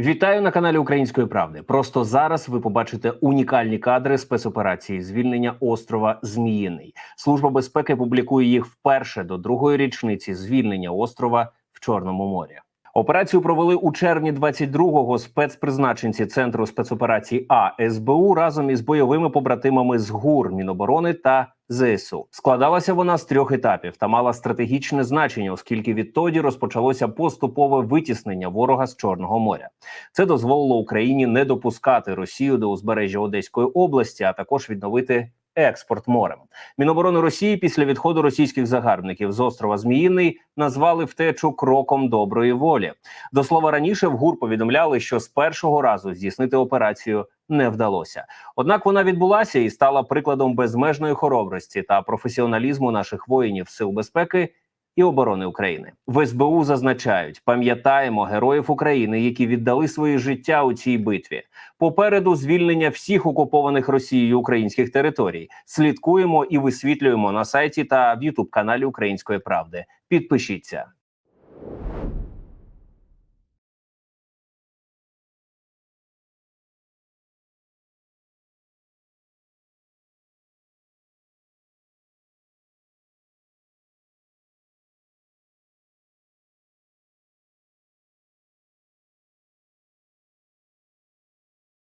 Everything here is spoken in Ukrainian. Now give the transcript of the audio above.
Вітаю на каналі Української правди. Просто зараз ви побачите унікальні кадри спецоперації звільнення острова Зміїний. Служба безпеки публікує їх вперше до другої річниці звільнення острова в Чорному морі. Операцію провели у червні 22-го спецпризначенці центру спецоперацій А СБУ разом із бойовими побратимами з ГУР Міноборони та ЗСУ. Складалася вона з трьох етапів та мала стратегічне значення, оскільки відтоді розпочалося поступове витіснення ворога з Чорного моря. Це дозволило Україні не допускати Росію до узбережжя Одеської області, а також відновити експорт морем. Міноборони Росії після відходу російських загарбників з острова Зміїний назвали втечу кроком доброї волі. До слова раніше в ГУР повідомляли, що з першого разу здійснити операцію не вдалося. Однак вона відбулася і стала прикладом безмежної хоробрості та професіоналізму наших воїнів сил безпеки і оборони України. В СБУ зазначають: пам'ятаємо героїв України, які віддали своє життя у цій битві. Попереду звільнення всіх окупованих Росією українських територій. Слідкуємо і висвітлюємо на сайті та в Ютуб каналі Української правди. Підпишіться.